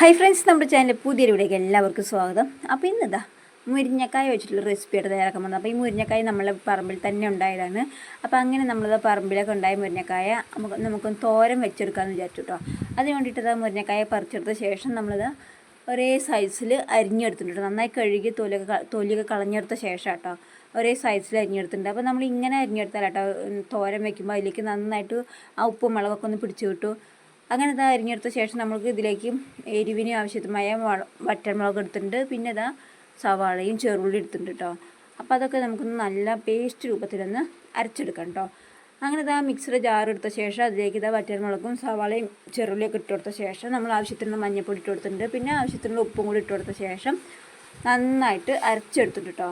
Hi friends നമ്മുടെ ചാനലിൽ പുതിയ എല്ലാവർക്കും സ്വാഗതം. അപ്പോൾ ഇന്നിതാ മുരിഞ്ഞക്കായ വെച്ചിട്ടുള്ള റെസിപ്പിയുടെ തയ്യാറാക്കാൻ വന്നത് അപ്പോൾ ഈ മുരിഞ്ഞക്കായ നമ്മളെ പറമ്പിൽ തന്നെ ഉണ്ടായതാണ്. അപ്പോൾ അങ്ങനെ നമ്മളത് പറമ്പിലൊക്കെ ഉണ്ടായ മുരിഞ്ഞക്കായ നമുക്ക് നമുക്കൊന്ന് തോരൻ വെച്ചെടുക്കാമെന്ന് വിചാരിച്ചു കേട്ടോ അതിന് വേണ്ടിയിട്ട് മുരിഞ്ഞക്കായ പറിച്ചെടുത്ത ശേഷം നമ്മളത് ഒരേ സൈസിൽ അരിഞ്ഞെടുത്തിട്ടുണ്ട് നന്നായി കഴുകി തൊലിയൊക്കെ തൊലിയൊക്കെ കളഞ്ഞെടുത്ത ശേഷം കേട്ടോ ഒരേ സൈസിൽ അരിഞ്ഞെടുത്തിട്ടുണ്ട്. അപ്പോൾ നമ്മൾ ഇങ്ങനെ അരിഞ്ഞെടുത്താൽ കേട്ടോ തോരൻ വെക്കുമ്പോൾ അതിലേക്ക് നന്നായിട്ട് ആ ഉപ്പും മുളകൊക്കെ ഒന്ന് പിടിച്ചു കിട്ടും അങ്ങനെ ഇതാ അരിഞ്ഞെടുത്ത ശേഷം നമുക്ക് ഇതിലേക്ക് എരിവിന് ആവശ്യമായ വറ്റൻമുളക് എടുത്തിട്ടുണ്ട്. പിന്നെ ഇതാ സവാളയും ചെറുള്ളി എടുത്തിട്ടുണ്ട് കേട്ടോ അപ്പോൾ അതൊക്കെ നമുക്കൊന്ന് നല്ല പേസ്റ്റ് രൂപത്തിലൊന്ന് അരച്ചെടുക്കാം കേട്ടോ അങ്ങനെ ഇതാ മിക്സിയുടെ ജാർ എടുത്ത ശേഷം അതിലേക്ക് ഇതാ വറ്റൻമുളകും സവാളയും ചെറുള്ളിയൊക്കെ ഇട്ട് കൊടുത്ത ശേഷം നമ്മൾ ആവശ്യത്തിനുള്ള മഞ്ഞൾപ്പൊടി ഇട്ട് കൊടുത്തിട്ടുണ്ട്. പിന്നെ ആവശ്യത്തിനുള്ള ഉപ്പും കൂടി ഇട്ട് കൊടുത്ത ശേഷം നന്നായിട്ട് അരച്ചെടുത്തിട്ടുണ്ട് കേട്ടോ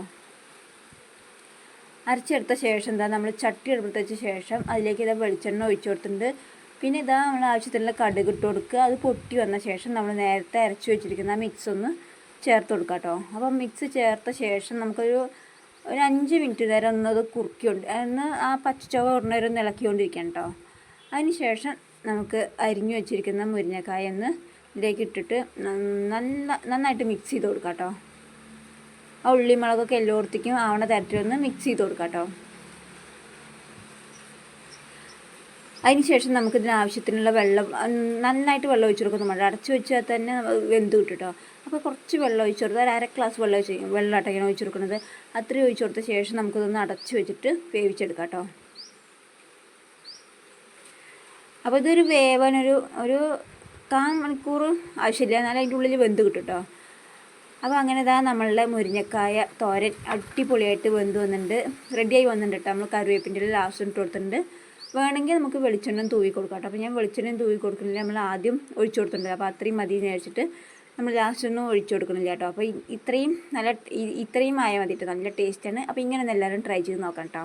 അരച്ചെടുത്ത ശേഷം എന്താ നമ്മൾ ചട്ടി എടുത്ത ശേഷം അതിലേക്ക് ഇതാ വെളിച്ചെണ്ണ ഒഴിച്ചു കൊടുത്തിട്ടുണ്ട്. പിന്നെ ഇതാ നമ്മൾ ആവശ്യത്തിനുള്ള കടുക് ഇട്ട് കൊടുക്കുക. അത് പൊട്ടി വന്ന ശേഷം നമ്മൾ നേരത്തെ അരച്ച് വെച്ചിരിക്കുന്ന മിക്സ് ഒന്ന് ചേർത്ത് കൊടുക്കുക കേട്ടോ. അപ്പം മിക്സ് ചേർത്ത ശേഷം നമുക്കൊരു ഒരു അഞ്ച് മിനിറ്റ് നേരം ഒന്ന് അത് കുറുക്കിക്കൊണ്ട് ഒന്ന് ആ പച്ചച്ചവ ഉടനേരം ഇളക്കിക്കൊണ്ടിരിക്കണം കേട്ടോ. അതിന് ശേഷം നമുക്ക് അരിഞ്ഞു വെച്ചിരിക്കുന്ന മുരിങ്ങക്കായ ഒന്ന് ഇതിലേക്ക് ഇട്ടിട്ട് നല്ല നന്നായിട്ട് മിക്സ് ചെയ്ത് കൊടുക്കാം കേട്ടോ. ആ ഉള്ളിമുളകൊക്കെ എല്ലായിടത്തേക്കും ആവണ തരത്തിലൊന്ന് മിക്സ് ചെയ്ത് കൊടുക്കാം കേട്ടോ. അതിന് ശേഷം നമുക്കിതിന് ആവശ്യത്തിനുള്ള വെള്ളം നന്നായിട്ട് വെള്ളം ഒഴിച്ചു കൊടുക്കും നമ്മൾ അടച്ചു വെച്ചാൽ തന്നെ വെന്ത് കിട്ടും അപ്പോൾ കുറച്ച് വെള്ളം ഒഴിച്ചു കൊടുത്ത് ഒരു അര ഗ്ലാസ് വെള്ളം ഒഴിച്ച് വെള്ളം അട്ടയ്ക്കണം ഒഴിച്ചു കൊടുക്കുന്നത്. അത്രയും ഒഴിച്ചു കൊടുത്ത ശേഷം നമുക്കിതൊന്ന് അടച്ചു വെച്ചിട്ട് വേവിച്ചെടുക്കാം കേട്ടോ. അപ്പോൾ ഇതൊരു വേവാനൊരു ഒരു കാൽ മണിക്കൂർ ആവശ്യമില്ല. എന്നാലും അതിന്റെ ഉള്ളിൽ വെന്ത് കിട്ടും കേട്ടോ. അപ്പോൾ അങ്ങനെ ഇതാ നമ്മളുടെ മുരിങ്ങക്കായ തോരൻ അടിപൊളിയായിട്ട് വെന്ത് വന്നിട്ടുണ്ട്. റെഡിയായി വന്നിട്ടുണ്ട് കേട്ടോ. നമ്മൾ കറിവേപ്പിന്റെ ലാസ്റ്റ് ഇട്ട് കൊടുത്തിട്ടുണ്ട്. വേണമെങ്കിൽ നമുക്ക് വെളിച്ചെണ്ണ തൂവി കൊടുക്കാം കേട്ടോ. അപ്പോൾ ഞാൻ വെളിച്ചെണ്ണ തൂവി കൊടുക്കുന്നില്ല. നമ്മൾ ആദ്യം ഒഴിച്ചു കൊടുത്തിട്ടുണ്ട്. അപ്പോൾ അത്രയും മതി വിചാരിച്ചിട്ട് നമ്മൾ ലാസ്റ്റ് ഒന്നും ഒഴിച്ചു കൊടുക്കുന്നില്ല കേട്ടോ. അപ്പോൾ ഇത്രയും നല്ല ഇത്രയും ആയാൽ മതി നല്ല ടേസ്റ്റാണ് അപ്പോൾ ഇങ്ങനെ എല്ലാവരും ട്രൈ ചെയ്ത് നോക്കാം കേട്ടോ.